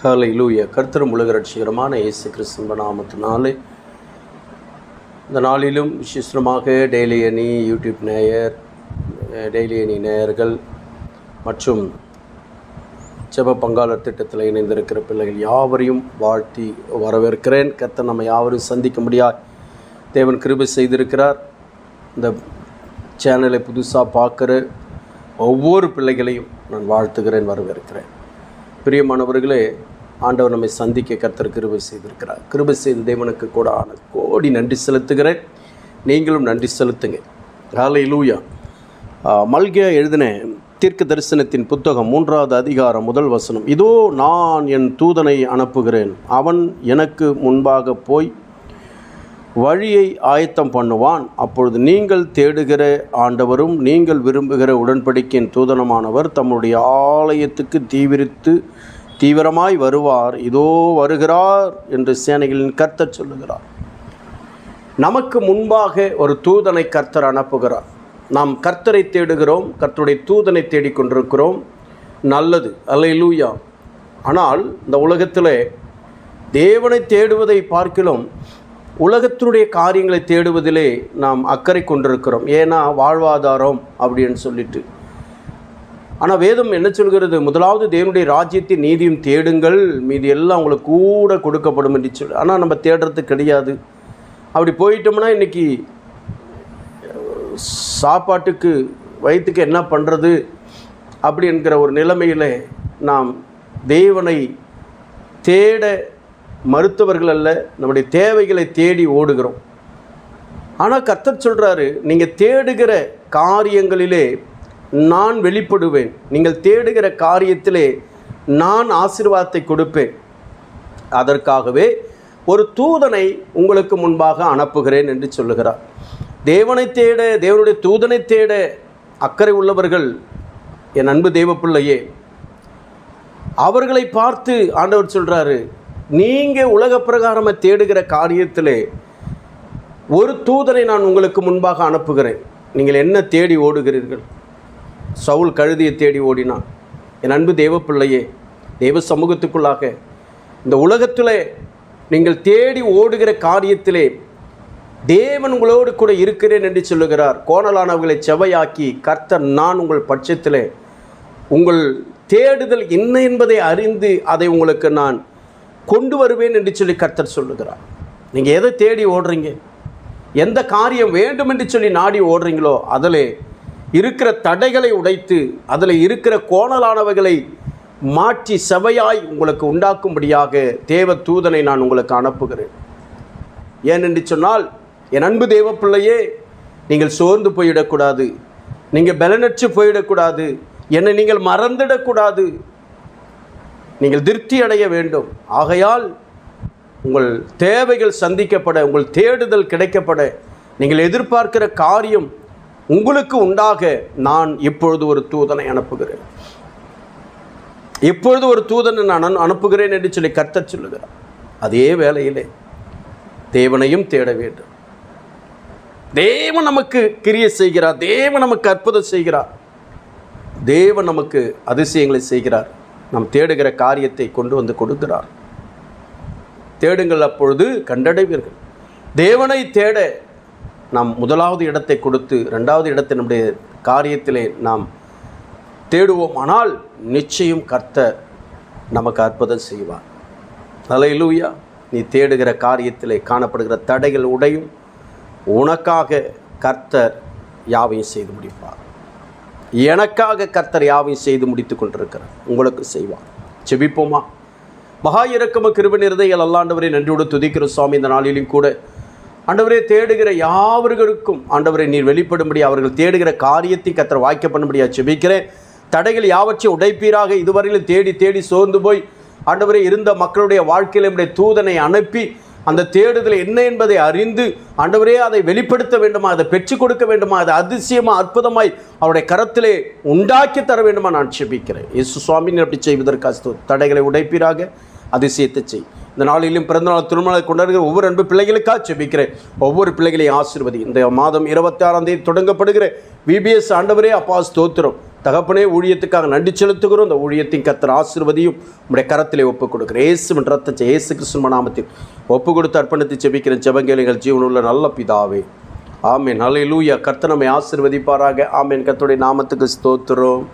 காலை லூய கர்த்தரும் உலக ரட்சிகரமான இயேசு கிறிஸ்துவ நாமத்தினாலே இந்த நாளிலும் விசேஷமாக டெய்லி அணி யூடியூப் நேயர் டெய்லி அணி நேயர்கள் மற்றும் செப பங்காளர் திட்டத்தில் இணைந்திருக்கிற பிள்ளைகள் யாவரையும் வாழ்த்தி வரவேற்கிறேன். கர்த்தர் நம்ம யாவரும் சந்திக்க முடியாது தேவன் கிருபை செய்திருக்கிறார். இந்த சேனலை புதுசாக பார்க்குற ஒவ்வொரு பிள்ளைகளையும் நான் வாழ்த்துகிறேன் வரவேற்கிறேன். பிரியமானவர்களே ஆண்டவர் நம்மை சந்திக்க கர்த்தர் கிருபை செய்திருக்கிறார். கிருபை செய்த தேவனுக்கு கூட ஆன கோடி நன்றி செலுத்துகிறேன். நீங்களும் நன்றி செலுத்துங்க. காலை லூயா மல்கியா எழுதின தீர்க்க தரிசனத்தின் புத்தகம் மூன்றாவது அதிகாரம் முதல் வசனம். இதோ நான் என் தூதனை அனுப்புகிறேன். அவன் எனக்கு முன்பாக போய் வழியை ஆயத்தம் பண்ணுவான். அப்பொழுது நீங்கள் தேடுகிற ஆண்டவரும் நீங்கள் விரும்புகிற உடன்படிக்கையின் தூதனமானவர் தம்முடைய ஆலயத்துக்கு தீவிரித்து தீவிரமாய் வருவார். இதோ வருகிறார் என்று சேனைகளின் கர்த்தர் சொல்லுகிறார். நமக்கு முன்பாக ஒரு தூதனை கர்த்தர் அனுப்புகிறார். நாம் கர்த்தரை தேடுகிறோம் கர்த்தருடைய தூதனை தேடிக்கொண்டிருக்கிறோம் நல்லது. அல்ல லூயா ஆனால் இந்த உலகத்தில் தேவனை தேடுவதை பார்க்கிலும் உலகத்தினுடைய காரியங்களை தேடுவதிலே நாம் அக்கறை கொண்டிருக்கிறோம். ஏன்னா வாழ்வாதாரம் அப்படின்னு சொல்லிட்டு. ஆனால் வேதம் என்ன சொல்கிறது? முதலாவது தேவனுடைய ராஜ்யத்தின் நீதியும் தேடுங்கள். மீதி எல்லாம் உங்களுக்கு கூட கொடுக்கப்படும் என்று சொல்லி ஆனால் நம்ம தேடுறது கிடையாது. அப்படி போயிட்டோம்னா இன்றைக்கி சாப்பாட்டுக்கு வயிற்றுக்கு என்ன பண்ணுறது அப்படி என்கிற ஒரு நிலைமையில் நாம் தேவனை தேட மருத்துவர்கள் அல்ல நம்முடைய தேவைகளை தேடி ஓடுகிறோம். ஆனால் கர்த்தர் சொல்கிறாரு நீங்கள் தேடுகிற காரியங்களிலே நான் வெளிப்படுவேன். நீங்கள் தேடுகிற காரியத்திலே நான் ஆசீர்வாதத்தை கொடுப்பேன். அதற்காகவே ஒரு தூதனை உங்களுக்கு முன்பாக அனுப்புகிறேன் என்று சொல்லுகிறார். தேவனை தேட தேவனுடைய தூதனை தேட அக்கறை உள்ளவர்கள் என் அன்பு தெய்வ பிள்ளையே அவர்களை பார்த்து ஆண்டவர் சொல்கிறாரு நீங்கள் உலக பிரகாரமாக தேடுகிற காரியத்திலே ஒரு தூதனை நான் உங்களுக்கு முன்பாக அனுப்புகிறேன். நீங்கள் என்ன தேடி ஓடுகிறீர்கள்? சவுல் கழுதியை தேடி ஓடினான். என் அன்பு தேவ பிள்ளையே தேவ சமூகத்துக்குள்ளாக இந்த உலகத்தில் நீங்கள் தேடி ஓடுகிற காரியத்திலே தேவன் உங்களோடு கூட இருக்கிறேன் என்று சொல்லுகிறார். கோணலானவர்களை செவையாக்கி கர்த்தர் நான் உங்கள் பட்சத்திலே உங்கள் தேடுதல் என்ன என்பதை அறிந்து அதை உங்களுக்கு நான் கொண்டு வருவேன் என்று சொல்லி கர்த்தர் சொல்லுகிறார். நீங்கள் எதை தேடி ஓடுறீங்க? எந்த காரியம் வேண்டும் என்று சொல்லி நாடி ஓடுறீங்களோ அதில் இருக்கிற தடைகளை உடைத்து அதில் இருக்கிற கோணலானவைகளை மாற்றி செவையாய் உங்களுக்கு உண்டாக்கும்படியாக தேவ தூதனை நான் உங்களுக்கு அனுப்புகிறேன். ஏனென்று சொன்னால் என் அன்பு தேவ பிள்ளையே நீங்கள் சோர்ந்து போயிடக்கூடாது. நீங்கள் பலனற்று போயிடக்கூடாது. என்னை நீங்கள் மறந்துடக்கூடாது. நீங்கள் திருப்தி அடைய வேண்டும். ஆகையால் உங்கள் தேவைகள் சந்திக்கப்பட உங்கள் தேடுதல் கிடைக்கப்பட நீங்கள் எதிர்பார்க்கிற காரியம் உங்களுக்கு உண்டாக நான் இப்பொழுது ஒரு தூதனை அனுப்புகிறேன். இப்பொழுது ஒரு தூதனை நான் அனுப்புகிறேன் என்று சொல்லி கர்த்தர் சொல்லுகிறார். அதே வேளையிலே தேவனையும் தேட வேண்டும். தேவன் நமக்கு கிரிய செய்கிறார். தேவன் நமக்கு அற்புதம் செய்கிறார். தேவன் நமக்கு அதிசயங்களை செய்கிறார். நாம் தேடுகிற காரியத்தை கொண்டு வந்து கொடுக்கிறார். தேடுங்கள் அப்பொழுது கண்டடைவீர்கள். தேவனை தேட நாம் முதலாவது இடத்தை கொடுத்து ரெண்டாவது இடத்தை நம்முடைய காரியத்திலே நாம் தேடுவோம். ஆனால் நிச்சயம் கர்த்த நமக்கு அற்புதம் செய்வார். அலையிலூயா நீ தேடுகிற காரியத்திலே காணப்படுகிற தடைகள் உடையும். உனக்காக கர்த்தர் யாவையும் செய்து முடிப்பார். எனக்காக கர்த்தர் யாவையும் செய்து முடித்து கொண்டிருக்கிறார். உங்களுக்கு செய்வார். செபிப்போமா மகா இறக்கம கிருப நிறதைகள் அல்லாண்டவரை நன்றியோடு துதிக்கிற சுவாமி. இந்த நாளிலும் கூட ஆண்டவரே தேடுகிற யாவர்களுக்கும் ஆண்டவரை நீர் வெளிப்படும்படி அவர்கள் தேடுகிற காரியத்தை கர்த்தர் வாய்க்க பண்ணும்படியா செபிக்கிறேன் தடைகள் யாவற்றையும் உடைப்பீராக. இதுவரையிலும் தேடி தேடி சோர்ந்து போய் ஆண்டவரே இருந்த மக்களுடைய வாழ்க்கையில் நம்முடைய தூதனை அனுப்பி அந்த தேடுதல் என்ன என்பதை அறிந்து ஆண்டவரே அதை வெளிப்படுத்த வேண்டுமா அதை பெற்றுக் கொடுக்க வேண்டுமா அதை அதிசயமாக அற்புதமாய் அவருடைய கரத்திலே உண்டாக்கி தர வேண்டுமா நான் செபிக்கிறேன். இயேசு சுவாமி அப்படி செய்வதற்கு தடைகளை உடைப்பீராக அதிசயத்தை செய். இந்த நாளிலும் பிறந்தநாள் திருமணத்தை கொண்டாடுகிற ஒவ்வொரு அன்பு பிள்ளைகளுக்காக செபிக்கிறேன். ஒவ்வொரு பிள்ளைகளையும் ஆசீர்வதி இந்த மாதம் இருபத்தி ஆறாம் தேதி தொடங்கப்படுகிற விபிஎஸ் ஆண்டவரே அப்பா ஸ்தோத்திரம். தகப்பனே ஊழியத்துக்காக நன்றி செலுத்துகிறோம். இந்த ஊழியத்தின் கத்தர் ஆசிர்வதியும் உடைய கரத்திலே ஒப்புக் கொடுக்குறேன் ஏசு ரத்த இயேசு கிறிஸ்துவ நாமத்தில் ஒப்பு கொடுத்து அர்ப்பணித்து ஜெபிக்கிற ஜெபங்கேலிகள் ஜீவனுள்ள நல்ல பிதாவே. ஆமேன். ஹalleluya. லூயா நம்மை ஆசிர்வதிப்பாராக. ஆமேன். கத்துடைய நாமத்துக்கு ஸ்தோத்திரம்.